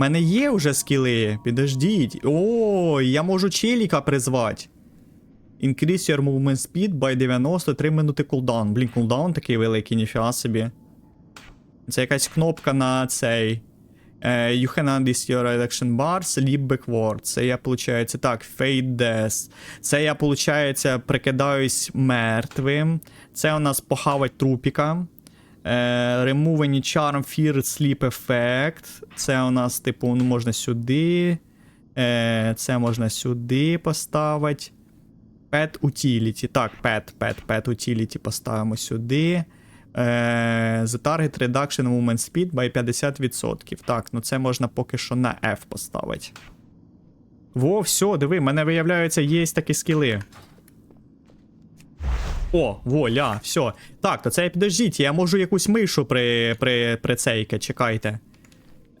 У мене є вже скіли. Підождіть. О, я можу челіка призвати. Increase your movement speed by 93 минути кулдаун. Блін, кулдаун такий великий, ніфіга собі. Це якась кнопка на цей. Е, you can undo your election bar, sleep backward. Це я, получається, так, fade death. Це я, получається, прикидаюсь мертвим. Це у нас похавать трупіка. Е, charm, fear, sleep effect. Це у нас, типу, ну, можна сюди. Е, це можна сюди поставити. Pet Utility. Так, Pet, Pet, Pet Utility поставимо сюди. Е, the target reduction movement speed by 50%. Так, ну це можна поки що на F поставити. Во, все, диви, мене виявляється, є такі скіли. О, воля, все. Так, то це підождіть, я можу якусь мишу при, при, при цейке, чекайте.